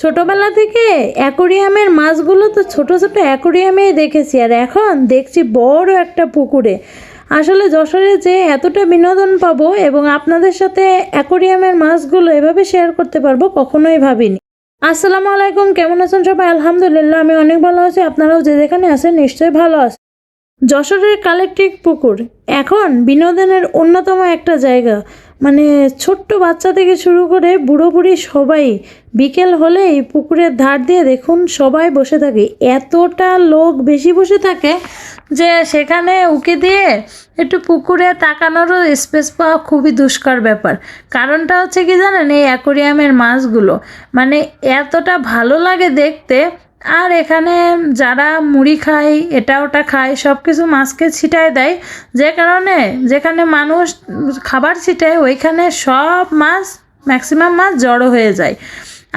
ছোটবেলা থেকে অ্যাকোরিয়ামের মাছগুলো তো ছোট ছোট অ্যাকোরিয়ামেই দেখেছি, আর এখন দেখছি বড় একটা পুকুরে। আসলে যশোরে যে এতটা বিনোদন পাবো এবং আপনাদের সাথে অ্যাকোরিয়ামের মাছগুলো এভাবে শেয়ার করতে পারব কখনোই ভাবিনি। আসসালামু আলাইকুম, কেমন আছেন সবাই? আলহামদুলিল্লাহ, আমি অনেক ভালো আছি। আপনারাও যে যেখানে আছেন নিশ্চয়ই ভালো আছেন। যশোরের কালেকটিভ পুকুর এখন বিনোদনের অন্যতম একটা জায়গা। মানে ছোট্ট বাচ্চা থেকে শুরু করে বুড়ো বুড়ি সবাই বিকেল হলেই পুকুরের ধার দিয়ে দেখুন সবাই বসে থাকে। এতটা লোক বেশি বসে থাকে যে সেখানে উকি দিয়ে একটু পুকুরে তাকানোরও স্পেস পাওয়া খুবই দুষ্কর ব্যাপার। কারণটা হচ্ছে কি জানেন? এই অ্যাকোরিয়ামের মাছগুলো। মানে এতটা ভালো লাগে দেখতে আর এখানে যারা মুড়ি খায়, এটা ওটা খায় সব কিছু মাছকে ছিটায় দেয়। যে কারণে যেখানে মানুষ খাবার ছিটায়, ওইখানে সব মাছ ম্যাক্সিমাম মাছ জড়ো হয়ে যায়।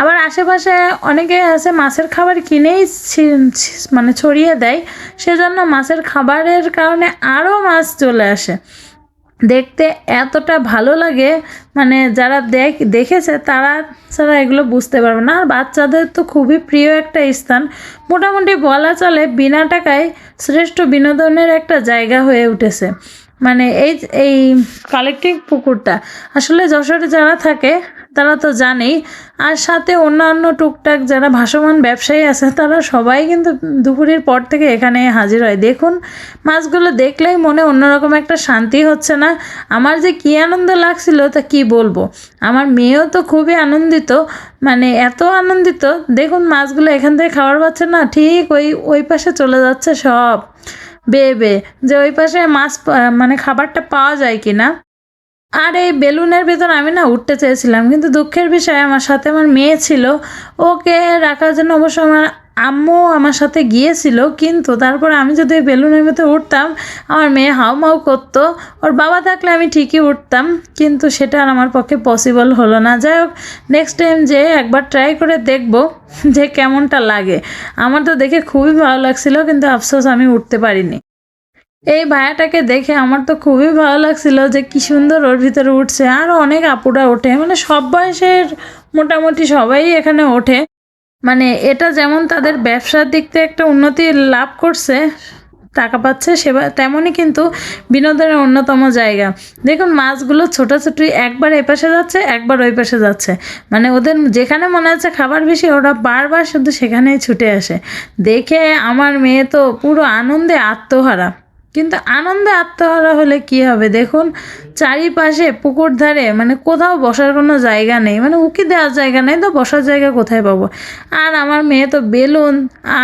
আবার আশেপাশে অনেকে আছে, মাছের খাবার কিনেই মানে ছড়িয়ে দেয়। সেজন্য মাছের খাবারের কারণে আরও মাছ চলে আসে। দেখতে এতটা ভালো লাগে মানে যারা দেখ, দেখেছে তারা ছাড়া এগুলো বুঝতে পারবে না। আর বাচ্চাদের তো খুবই প্রিয় একটা স্থান। মোটামুটি বলা চলে বিনা টাকায় শ্রেষ্ঠ বিনোদনের একটা জায়গা হয়ে উঠেছে। মানে এই এই কালেকটিভ পুকুরটা। আসলে যশোরে যারা থাকে তারা তো জানেই। আর সাথে অন্যান্য টুকটাক যারা ভাসমান ব্যবসায়ী আছে, তারা সবাই কিন্তু দুপুরের পর থেকে এখানে হাজির হয়। দেখুন, মাছগুলো দেখলেই মনে অন্যরকম একটা শান্তি হচ্ছে না। আমার যে কী আনন্দ লাগছিল তা কি বলব? আমার মেয়েও তো খুবই আনন্দিত। মানে এত আনন্দিত, দেখুন মাছগুলো এখান থেকে খাবার পাচ্ছে না, ঠিক ওই ওই পাশে চলে যাচ্ছে সব। বেয়ে বেয়ে যে ওই পাশে মাছ মানে খাবারটা পাওয়া যায় কি না আর এই বেলুনের ভেতর আমি না উঠতে চেয়েছিলাম, কিন্তু দুঃখের বিষয় আমার সাথে আমার মেয়ে ছিল। ওকে রাখার জন্য অবশ্য আমার আম্মু আমার সাথে গিয়েছিল, কিন্তু তারপরে আমি যদি ওই বেলুনের ভেতর উঠতাম, আমার মেয়ে হাউমাউ করতো। ওর বাবা থাকলে আমি ঠিকই উঠতাম, কিন্তু সেটা আর আমার পক্ষে পসিবল হলো না। যাই হোক নেক্সট টাইম যে একবার ট্রাই করে দেখব যে কেমনটা লাগে। আমার তো দেখে খুবই ভালো লাগছিল, কিন্তু আফসোস আমি উঠতে পারিনি। এই ভায়াটাকে দেখে আমার তো খুবই ভালো লাগছিল যে কি সুন্দর ওর ভিতরে উঠছে। আর অনেক আপুরা ওঠে। মানে সব বয়সের মোটামুটি সবাই এখানে ওঠে। মানে এটা যেমন তাদের ব্যবসার দিক থেকে একটা উন্নতি লাভ করছে, টাকা পাচ্ছে, সেবা তেমনই কিন্তু বিনোদনের অন্যতম জায়গা। দেখুন, মাছগুলো ছোটাছুটি একবার এ পাশে যাচ্ছে, একবার ওই পাশে যাচ্ছে। মানে ওদের যেখানে মনে হচ্ছে খাবার বেশি, ওরা বারবার শুধু সেখানেই ছুটে আসে। দেখে আমার মেয়ে তো পুরো আনন্দে আত্মহারা। কিন্তু আনন্দে আত্মহারা হলে কি হবে? দেখুন, চারিপাশে পুকুর ধারে মানে কোথাও বসার কোনো জায়গা নেই। মানে উকি দেওয়ার জায়গা নেই তো, বসার জায়গা কোথায় পাবো? আর আমার মেয়ে তো বেলুন,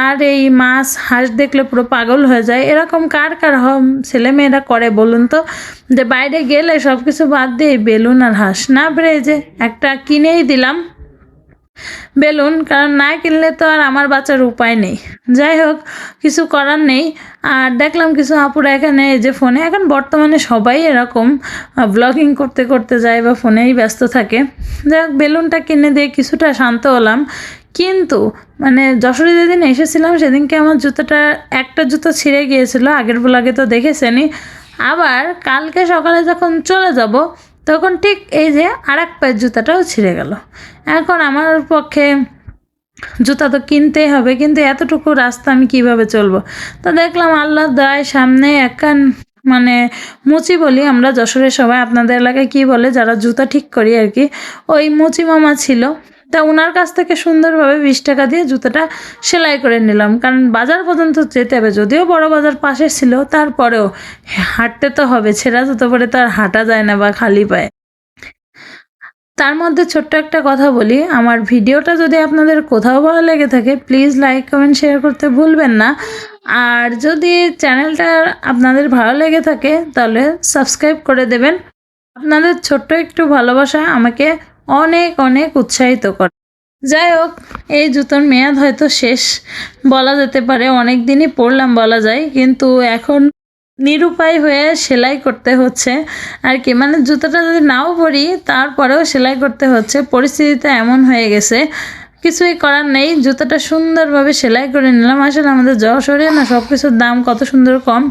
আর এই মাছ, হাঁস দেখলে পুরো পাগল হয়ে যায়। এরকম কার কার ছেলে মেয়েরা করে বলুন তো? যে বাইরে গেলে সব কিছু বাদ দিয়ে বেলুন আর হাঁস। না এই যে একটা কিনেই দিলাম। বেলুন, কারণ না কিনলে তো আর আমার বাচ্চার উপায় নেই। যাই হোক, কিছু করার নেই। আর দেখলাম কিছু আপুরা এখানে এই যে ফোনে, এখন বর্তমানে সবাই এরকম ব্লগিং করতে করতে যায় বা ফোনেই ব্যস্ত থাকে। যাই হোক, বেলুনটা কিনে দিয়ে কিছুটা শান্ত হলাম। কিন্তু মানে যশোরে যেদিন এসেছিলাম, সেদিনকে আমার জুতোটা, একটা জুতো ছিঁড়ে গিয়েছিল, আগের ব্লগে তো দেখেছেনই। আবার কালকে সকালে যখন চলে যাব তখন ঠিক এই যে আর এক পায়ের জুতাটাও ছিঁড়ে গেল। এখন আমার পক্ষে জুতা তো কিনতেই হবে, কিন্তু এতটুকু রাস্তা আমি কীভাবে চলবো? তো দেখলাম আল্লাহ দয় সামনে একখান মানে মুচি বলি আমরা যশোরের সবাই। আপনাদের এলাকায় কি বলে? যারা জুতা ঠিক করি আর কি। ওই মুচি মামা ছিল। তা ওনার কাছ থেকে সুন্দরভাবে বিশ টাকা দিয়ে জুতোটা সেলাই করে নিলাম। কারণ বাজার পর্যন্ত যেতে হবে। যদিও বড় বাজার পাশে ছিল, তারপরেও হাঁটতে তো হবে। ছেঁড়া জুতো পরে তো আর হাঁটা যায় না বা খালি পায়ে। তার মধ্যে ছোট্ট একটা কথা বলি। আমার ভিডিওটা যদি আপনাদের কোথাও ভালো লেগে থাকে, প্লিজ লাইক, কমেন্ট, শেয়ার করতে ভুলবেন না। আর যদি চ্যানেলটা আপনাদের ভালো লেগে থাকে, তাহলে সাবস্ক্রাইব করে দেবেন। আপনাদের ছোট্ট একটু ভালোবাসা আমাকে অনেক অনেক উৎসাহিত করে। যাই হোক, এই জুতোর মেয়াদ হয়তো শেষ। বলা যেতে পারে অনেক দিনই পরলাম বলা যায়, কিন্তু এখন নিরুপায় হয়ে সেলাই করতে হচ্ছে। আর কি মানে জুতোটা যদি নাও পরি, তারপরেও সেলাই করতে হচ্ছে। পরিস্থিতিটা এমন হয়ে গেছে। কিছুই করার নেই। জুতোটা সুন্দরভাবে সেলাই করে নিলাম। আসলে আমাদের যশোরে না সব কিছুর দাম কত সুন্দর কম।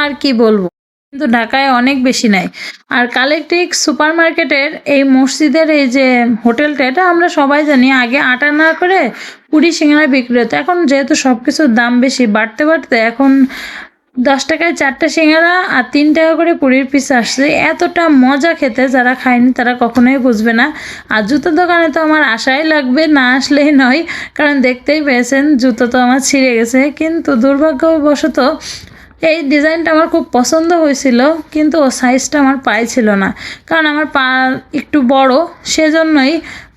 আর কি বলব? কিন্তু ঢাকায় অনেক বেশি নাই আর কালেকটিক সুপার মার্কেটের এই মসজিদের এই যে হোটেলটা, এটা আমরা সবাই জানি, আগে আটা না করে পুরি সিঙ্গারা বিক্রি হতো। এখন যেহেতু সব কিছুর দাম বেশি, বাড়তে বাড়তে এখন দশ টাকায় চারটে সিঙ্গারা আর তিন টাকা করে পুরীর পিস আসছে। এতটা মজা খেতে যারা খায়নি তারা কখনোই বুঝবে না। আর জুতোর দোকানে তো আমার আশাই লাগবে, না আসলেই নয়। কারণ দেখতেই পেয়েছেন, জুতো তো আমার ছিঁড়ে গেছে। কিন্তু দুর্ভাগ্যবশত এই ডিজাইনটা আমার খুব পছন্দ হয়েছিল, কিন্তু ও সাইজটা আমার পায়ে ছিল না। কারণ আমার পা একটু বড়, সেজন্যই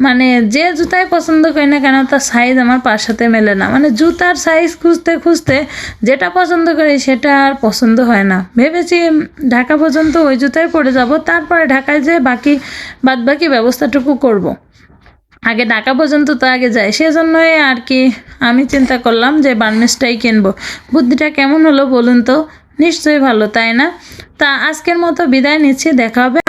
মানে যে জুতাই পছন্দ করি না কেন, তার সাইজ আমার পার সাথে মেলে না। মানে জুতার সাইজ খুঁজতে খুঁজতে যেটা পছন্দ করি সেটা আর পছন্দ হয় না। ভেবেছি ঢাকা পর্যন্ত ওই জুতাই পরে যাব, তারপরে ঢাকায় যেয়ে বাকি বাদ বাকি ব্যবস্থাটুকু করব। আগে ঢাকা পর্যন্ত তো আগে যায়। সেজন্যই আর কি আমি চিন্তা করলাম যে বার্নেসটাই কিনবো। বুদ্ধিটা কেমন হলো বলুন তো? নিশ্চয়ই ভালো, তাই না? তা আজকের মতো বিদায় নিচ্ছি, দেখা হবে